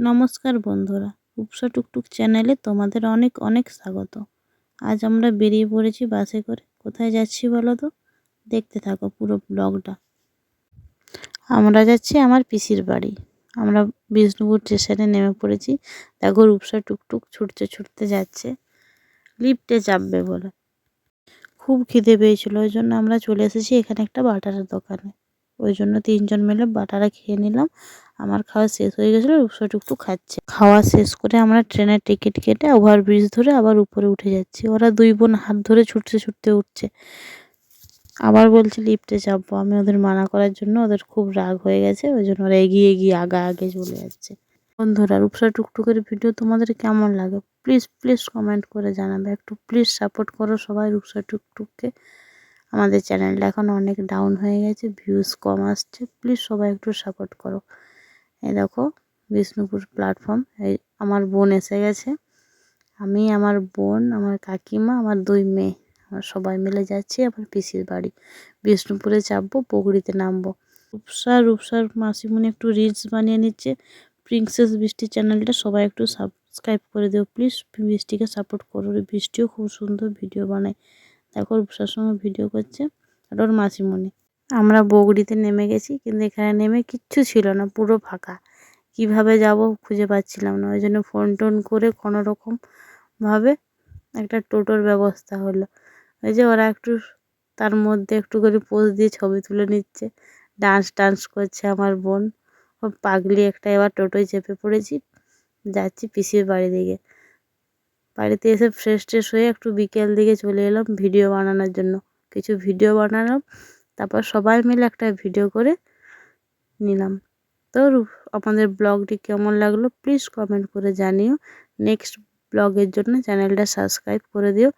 নমস্কার বন্ধুরা, রূপসা টুকটুক চ্যানেলে তোমাদের অনেক অনেক স্বাগত। আজ আমরা বেরিয়ে পড়েছি বাসে করে। কোথায় যাচ্ছি বলো তো? দেখতে থাকো পুরো ব্লগটা। আমরা যাচ্ছি আমার পিসির বাড়ি। আমরা বিষ্ণুপুর স্টেশনে নেমে পড়েছি। দেখো রূপসা টুকটুক ছুটতে ছুটতে যাচ্ছে। লিফটে চাপবে বলে। খুব খিদে পেয়েছিল, ওই জন্য আমরা চলে এসেছি এখানে একটা বাটারের দোকানে। ওই জন্য তিনজন মিলে বাটারা খেয়ে নিলাম। আমার খাওয়া শেষ হয়ে গেছিল রূপসা টুকটুক খাচ্ছে। খাওয়া শেষ করে আমরা ট্রেনের টিকিট কেটে ওভারব্রিজ ধরে আবার উপরে উঠে যাচ্ছি। ওরা দুই বোন হাত ধরে ছুটতে ছুটতে উঠছে। আবার বলছে লিফটে চাপবো। আমি ওদের মানা করার জন্য ওদের খুব রাগ হয়ে গেছে। ওই জন্য ওরা এগিয়ে এগিয়ে, আগা, আগে চলে যাচ্ছে। বন্ধুরা রূপসা টুকটুকের ভিডিও তোমাদের কেমন লাগে? প্লিজ প্লিজ কমেন্ট করে জানাবে। একটু প্লিজ সাপোর্ট করো সবাই রূপসা টুকটুককে আমাদের চ্যানেলটা এখন অনেক ডাউন হয়ে গেছে ভিউজ কম আসছে। প্লিজ সবাই একটু সাপোর্ট করো। এই দেখো, বিষ্ণুপুর প্ল্যাটফর্ম এই আমার বোন এসে গেছে। আমি, আমার বোন, আমার কাকিমা, আমার দুই মেয়ে, আমরা সবাই মিলে যাচ্ছি আমার পিসির বাড়ি। বিষ্ণুপুরে চাপবো, বগুড়িতে নামবো। রূপসা রূপসার মাসিমণি একটু রিলস বানিয়ে নিচ্ছে। প্রিন্সেস বৃষ্টি চ্যানেলটা সবাই একটু সাবস্ক্রাইব করে দিও প্লিজ বৃষ্টিকে সাপোর্ট করো বৃষ্টিও খুব সুন্দর ভিডিও বানায়। দেখো, রূপসার সঙ্গে ভিডিও করছে, আর ওর মাসিমণি। আমরা বগুড়িতে নেমে গেছি, কিন্তু এখানে নেমে কিচ্ছু ছিল না, পুরো ফাঁকা। কীভাবে যাব খুঁজে পাচ্ছিলাম না ওই জন্য ফোন টোন করে কোনো রকমভাবে একটা টোটোর ব্যবস্থা হলো। ওই যে ওরা একটু তার মধ্যে একটু করে পোজ দিয়ে ছবি তুলে নিচ্ছে, ডান্স টান্স করছে আমার বোন। ও পাগলি একটা এবার টোটোয় চেপে পড়েছি, যাচ্ছি পিসির বাড়ি দিকে। বাড়িতে এসে ফ্রেশ ট্রেশ হয়ে একটু বিকেল দিকে চলে এলাম ভিডিও বানানোর জন্য। কিছু ভিডিও বানালাম তারপর সবাই মিলে একটা ভিডিও করে নিলাম। তো আমাদের ব্লগটি কেমন লাগল প্লিজ কমেন্ট করে জানিও। নেক্সট ব্লগের জন্য চ্যানেলটা সাবস্ক্রাইব করে দিও।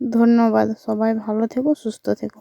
ধন্যবাদ, সবাই ভালো থেকো, সুস্থ থেকো।